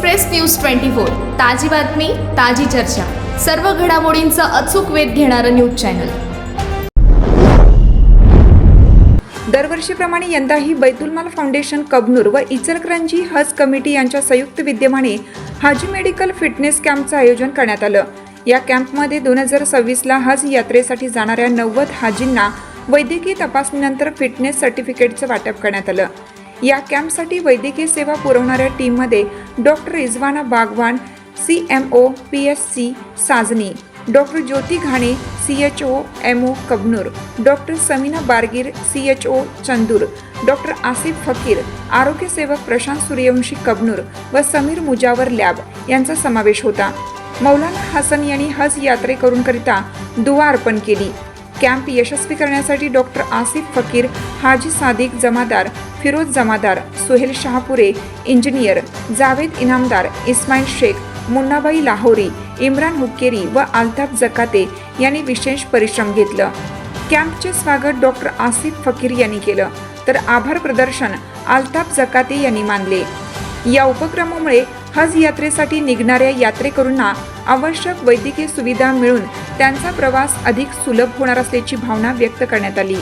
Express news twenty four. ताजी बातमी ताजी चर्चा. सर्व घडामोडींचा अचूक वेध घेणारं न्यूज चॅनल. दरवर्षीप्रमाणे यंदाही बैतुलमाल फाउंडेशन कबनूर व इचलकरंजी हज कमिटी यांच्या संयुक्त विद्यमाने हाजी मेडिकल फिटनेस कॅम्पचं आयोजन करण्यात आलं. या कॅम्पमध्ये दोन हजार सव्वीसला हज यात्रेसाठी जाणाऱ्या नव्वद हाजींना वैद्यकीय तपासणीनंतर फिटनेस सर्टिफिकेटचं वाटप करण्यात आलं. या कॅम्पसाठी वैद्यकीय सेवा पुरवणाऱ्या टीममध्ये doctor Rizwana Bagwan C M O P S C Sajani doctor Jyoti Ghane C H O M O Kabnur doctor Samina Bargir C H O Chandur doctor Asif Fakir आरोग्य सेवक प्रशांत सूर्यवंशी कबनूर व समीर मुजावर लॅब यांचा समावेश होता. मौलाना हसन यांनी हज यात्रेकरूंकरिता दुवा अर्पण केली. कॅम्प यशस्वी करण्यासाठी डॉक्टर आसिफ फकीर हाजी सादिक जमादार फिरोज जमादार सुहेल शहापुरे इंजिनियर जावेद इनामदार इस्माईल शेख मुन्नाबाई लाहोरी इम्रान हुक्केरी व आल्ताफ जकाते यांनी विशेष परिश्रम घेतलं. कॅम्पचे स्वागत डॉक्टर आसिफ फकीर यांनी केलं. तर आभार प्रदर्शन आल्ताफ जकाते यांनी मानले. या उपक्रमामुळे हज यात्रेसाठी निघणाऱ्या यात्रेकरूंना आवश्यक वैद्यकीय सुविधा मिळून त्यांचा प्रवास अधिक सुलभ होणार असल्याची भावना व्यक्त करण्यात आली.